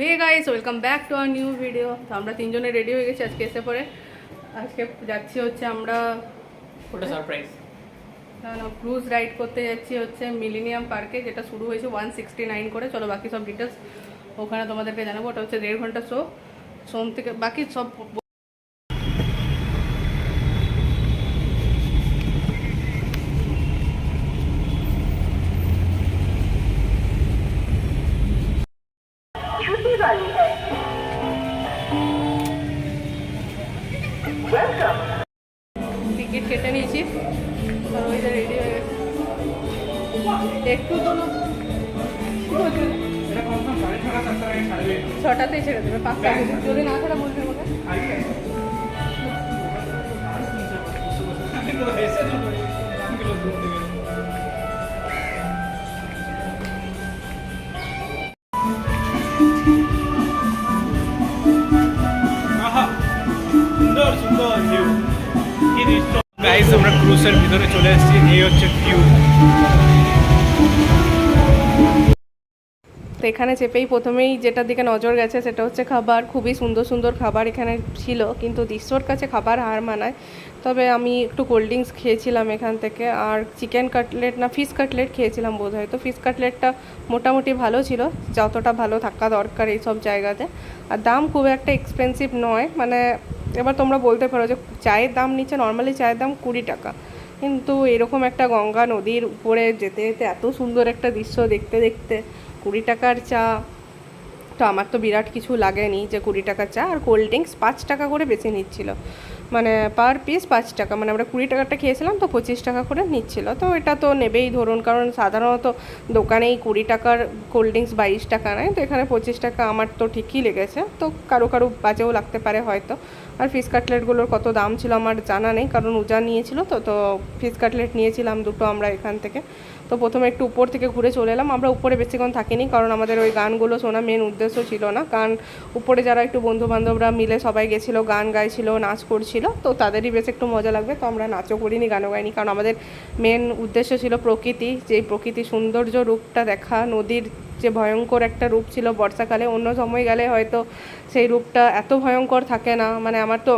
Hey guys welcome back to our new video তো আমরা তিনজনে রেডি হয়ে গেছি আজকে এসে পরে। আজকে যাচ্ছি হচ্ছে আমরা ওটা সারপ্রাইজ ক্রুজ রাইড করতে যাচ্ছি হচ্ছে মিলিনিয়াম পার্কে যেটা শুরু হয়েছে ওয়ান সিক্সটি নাইন করে। চলো বাকি সব ডিটেলস ওখানে তোমাদেরকে জানাব। ওটা হচ্ছে দেড় ঘণ্টা শো সোম থেকে বাকি সব টিকিট কেটে নিয়েছি। একটু তো ছটাতেই ছেড়ে দেবে পাঁচটা যদি না ছাড়া বলবে সুন্দর আমরা ভিতরে চলে এসেছি, এই হচ্ছে ভিউ তো এখানে চেপেই প্রথমেই যেটার দিকে নজর গেছে, সেটা হচ্ছে খাবার। খুবই সুন্দর সুন্দর খাবার এখানে ছিল, কিন্তু দৃশ্যর কাছে খাবার হার মানায়। তবে আমি একটু কোল্ড ড্রিঙ্কস খেয়েছিলাম এখান থেকে, আর চিকেন কাটলেট না ফিশ কাটলেট খেয়েছিলাম বোধ হয় তো ফিশ কাটলেটটা মোটামুটি ভালো ছিল, যতটা ভালো থাকা দরকার এই সব জায়গাতে। আর দাম খুব একটা এক্সপেন্সিভ নয় মানে এবার তোমরা বলতে পারো যে চায়ের দাম নিচে নর্মালি চায়ের দাম কুড়ি টাকা। কিন্তু এরকম একটা গঙ্গা নদীর উপরে যেতে যেতে এত সুন্দর একটা দৃশ্য দেখতে দেখতে কুড়ি টাকার চা, তো আমার তো বিরাট কিছু লাগেনি যে কুড়ি টাকার চা আর কোল্ড ড্রিঙ্কস পাঁচ টাকা করে বেশি নিচ্ছিল। মানে পার পিস পাঁচ টাকা মানে আমরা কুড়ি টাকারটা খেয়েছিলাম তো পঁচিশ টাকা করে নিচ্ছিল। তো এটা তো নেবেই ধরুন, কারণ সাধারণত দোকানেই কুড়ি টাকার কোল্ড ড্রিঙ্কস বাইশ টাকা নেয়, তো এখানে পঁচিশ টাকা আমার তো ঠিকই লেগেছে। তো কারও কারও বাজেও লাগতে পারে হয়তো। আর ফিশ কাটলেটগুলোর কত দাম ছিল আমার জানা নেই, কারণ উজা নিয়েছিল তো তো ফিশ কাটলেট নিয়েছিলাম দুটো আমরা এখান থেকে। তো প্রথমে একটু উপর থেকে ঘুরে চলে এলাম, আমরা উপরে বেশিক্ষণ থাকিনি, কারণ আমাদের ওই গানগুলো শোনা মেন উদ্দেশ্য ছিল না। কারণ উপরে যারা একটু বন্ধু বান্ধবরা মিলে সবাই গেছিল, গান গাইছিল, নাচ করছিল, তো তাদেরই বেশ একটু মজা লাগবে, তো আমরা নাচও করিনি, গানও গাইনি, কারণ আমাদের মেন উদ্দেশ্য ছিল প্রকৃতি যে প্রকৃতি সৌন্দর্য রূপটা দেখা, নদীর যে ভয়ঙ্কর একটা রূপ ছিল বর্ষাকালে, অন্য সময় গেলে হয়তো সেই রূপটা এত ভয়ঙ্কর থাকে না। মানে আমার তো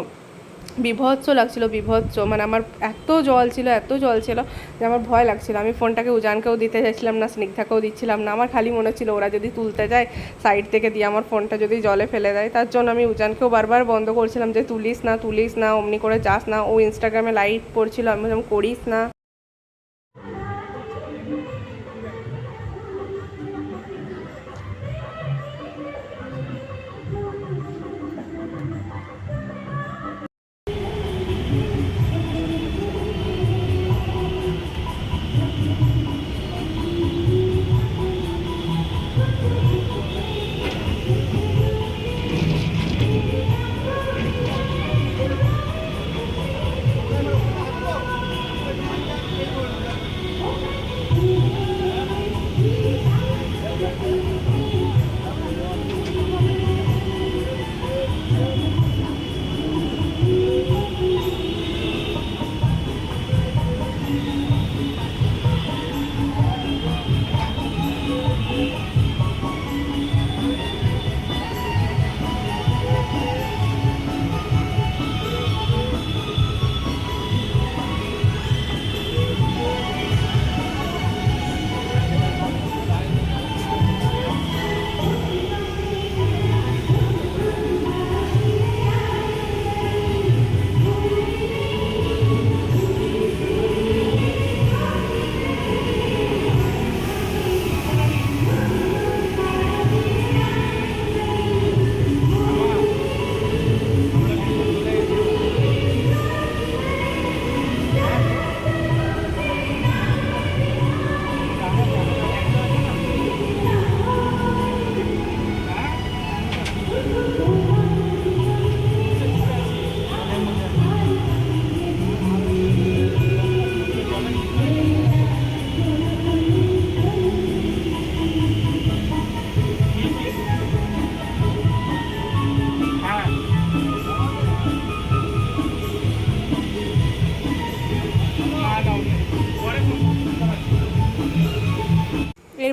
বিভৎস লাগছিল, বিভৎস। মানে আমার এত জল ছিল, এত জল ছিল যে আমার ভয় লাগছিল। আমি ফোনটাকে উজানকেও দিতে চাইছিলাম না, স্নিগ্ধাকেও দিচ্ছিলাম না। আমার খালি মনে হচ্ছিল ওরা যদি তুলতে যায় সাইড থেকে দিয়ে আমার ফোনটা যদি জলে ফেলে দেয়, তার জন্য আমি উজানকেও বারবার বন্ধ করছিলাম যে তুলিস না তুলিস না, অমনি করে যাস না। ও ইনস্টাগ্রামে লাইভ পড়ছিল, আমি করিস না।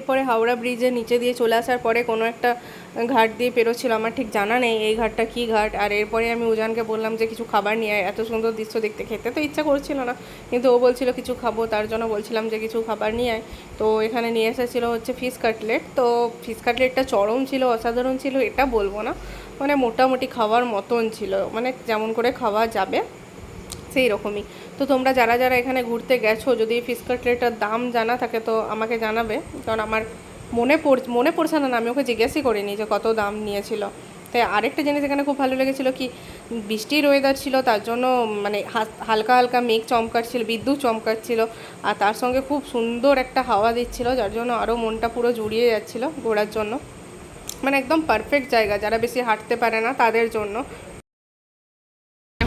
এরপরে হাওড়া ব্রিজের নিচে দিয়ে চলে আসার পরে কোনো একটা ঘাট দিয়ে পেরোচ্ছিল, আমার ঠিক জানা নেই এই ঘাটটা কী ঘাট। আর এরপরে আমি উজানকে বললাম যে কিছু খাবার নিয়ে এত সুন্দর দৃশ্য দেখতে খেতে তো ইচ্ছা করছিল না। কিন্তু ও বলছিল কিছু খাব, তার জন্য বলছিলাম যে কিছু খাবার নিয়ে আয়। তো এখানে নিয়ে এসেছিল হচ্ছে ফিশ কাটলেট। তো ফিশ কাটলেটটা চরম ছিল, অসাধারণ ছিল, এটা বলব না। মানে মোটামুটি খাওয়ার মতন ছিল মানে যেমন করে খাওয়া যাবে। সেই রকমই তো তোমরা যারা যারা এখানে ঘুরতে গেছো, যদি ফিশ কাটলেটের দাম জানা থাকে তো আমাকে জানাবে। কারণ আমার মনে পড়, মনে পড়ছে না আমি ওকে জিজ্ঞাসই করিনি যে কত দাম নিয়েছিল। তাই আরেকটা জিনিস এখানে খুব ভালো লেগেছিলো কি বৃষ্টির ওয়েদার ছিল, তার জন্য মানে হালকা হালকা মেঘ চমকাচ্ছিল বিদ্যুৎ চমকাচ্ছিল আর তার সঙ্গে খুব সুন্দর একটা হাওয়া দিচ্ছিল, যার জন্য আরও মনটা পুরো জুড়িয়ে যাচ্ছিল ঘোরার জন্য। মানে একদম পারফেক্ট জায়গা, যারা বেশি হাঁটতে পারে না তাদের জন্য।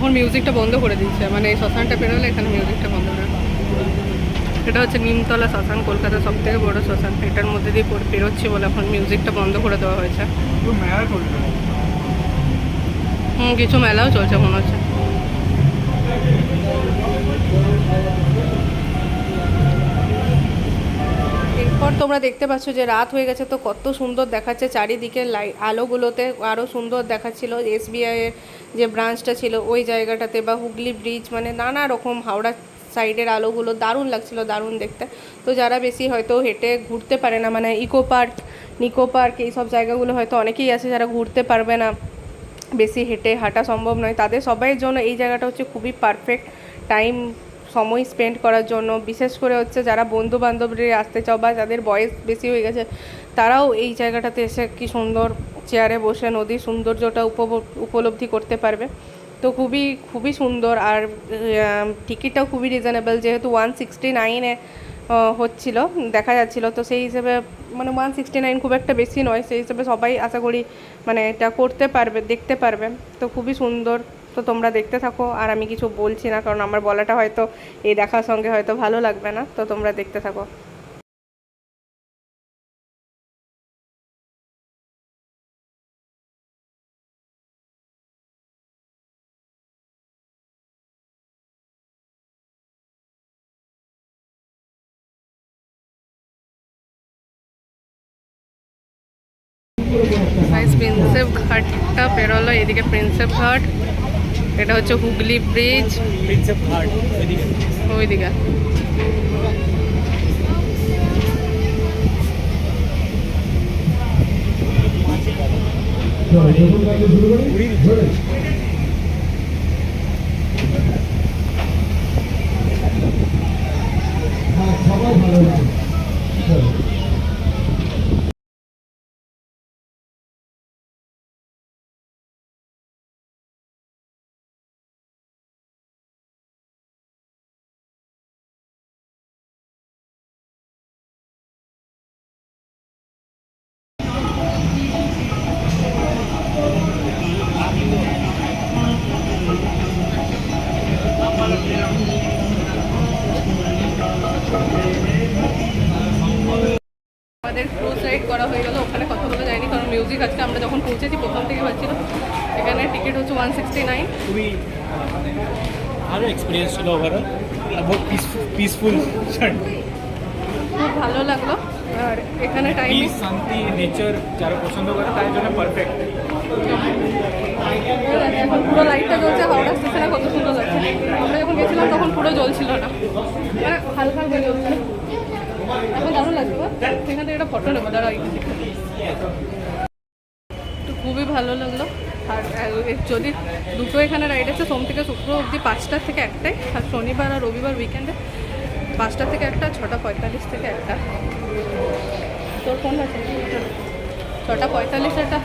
এখন মিউজিকটা বন্ধ করে দিচ্ছে মানে এই শ্মশানটা পেরোলে এখানে মিউজিকটা বন্ধ করে। এটা হচ্ছে নিমতলা শ্মশান কলকাতার সব থেকে বড় শ্মশান। এটার মধ্যে দিয়ে পেরোচ্ছি বলে এখন মিউজিকটা বন্ধ করে দেওয়া হয়েছে। হুম কিছু মেলাও চলছে মনে হচ্ছে। এরপর তোমরা দেখতে পাচ্ছ যে রাত হয়ে গেছে, তো কত সুন্দর দেখাচ্ছে চারিদিকে লাইট আলোগুলোতে আরও সুন্দর দেখাচ্ছিল। এসবিআই এর যে ব্রাঞ্চটা ছিল, ওই জায়গাটাতে বা হুগলি ব্রিজ মানে নানা রকম হাওড়া সাইডের আলোগুলো দারুণ লাগছিল, দারুণ দেখতে। তো যারা বেশি হয়তো হেঁটে ঘুরতে পারে না মানে ইকো পার্ক নিকো পার্ক এইসব জায়গাগুলো হয়তো অনেকেই আছে যারা ঘুরতে পারবে না। বেশি হেঁটে হাঁটা সম্ভব নয়। তাদের সবাইয়ের জন্য এই জায়গাটা হচ্ছে খুবই পারফেক্ট টাইম সময় স্পেন্ড করার জন্য, বিশেষ করে হচ্ছে যারা বন্ধু বান্ধবরা আসতে চাও বা যাদের বয়স বেশি হয়ে গেছে, তারাও এই জায়গাটাতে এসে কি সুন্দর চেয়ারে বসে নদীর সৌন্দর্যটা উপলব্ধি করতে পারবে। তো খুবই খুবই সুন্দর আর টিকিটটাও খুবই রিজনেবল যেহেতু ওয়ান সিক্সটি নাইনে হচ্ছিল, দেখা যাচ্ছিল। তো সেই হিসেবে মানে ওয়ান সিক্সটি নাইন খুব একটা বেশি নয়, সেই হিসেবে সবাই আশা করি মানে এটা করতে পারবে, দেখতে পারবে। তো খুবই সুন্দর তো তোমরা দেখতে থাকো, আর আমি কিছু বলছি না, কারণ আমার বলাটা হয়তো এই দেখার সঙ্গে হয়তো ভালো লাগবে না, তো তোমরা দেখতে থাকো। প্রিন্সেপ ঘাটটা পেরোলো, এদিকে প্রিন্সেপ ঘাট এটা হচ্ছে হুগলি ব্রিজ। প্রিন্সেপ ঘাট ওইদিকে ওইদিকে আমাদের রাইড করা হয়ে গেল ওখানে কথা বলা যায়নি কারণ মিউজিক আজকে আমরা যখন পৌঁছেছি প্রথম থেকে পাচ্ছিল এখানে টিকিট হচ্ছে ওয়ান সিক্সটি নাইন খুবই ভালো এক্সপিরিয়েন্স ছিল ওভারঅল বহুত পিসফুল পিসফুল খুব ভালো লাগল আর এখানে টাইম শান্তি নেচার যারা পছন্দ করে তার জন্য পারফেক্ট এখন পুরো লাইটটা জ্বলছে হাওড়া স্টেশনে কত সুন্দর লাগছে। আমরা যখন গেছিলাম তখন পুরো জ্বলছিল না। মানে হালকা হালকা জ্বলছিল। থেকে একটা ফটো নেব তো খুবই ভালো লাগল। আর যদি দুটো এখানে রাইড আছে, সোম থেকে শুক্র অবধি পাঁচটা থেকে একটাই, আর শনিবার আর রবিবার উইকেন্ডে পাঁচটা থেকে একটা ছটা পঁয়তাল্লিশ থেকে একটা। তোর ফোন আছে? ছটা পঁয়তাল্লিশ একটা।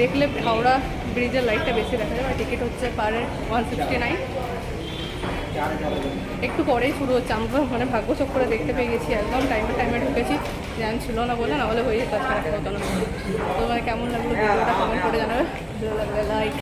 দেখলে হাওড়া ব্রিজের লাইটটা বেশি দেখা যাবে টিকিট হচ্ছে পার ওয়ান সিক্সটি নাইন একটু পরেই শুরু হচ্ছে। আমরা মানে ভাগ্য চোখ করে দেখতে পেয়ে গেছি, একদম টাইমে টাইমে ঢুকেছি। জ্ঞান ছিল না বলে, না হলে হয়ে যেত আজকে তো মানে কেমন লাগল ভিডিওটা? কমেন্ট করে জানাবে। ভালো লাগলে লাইক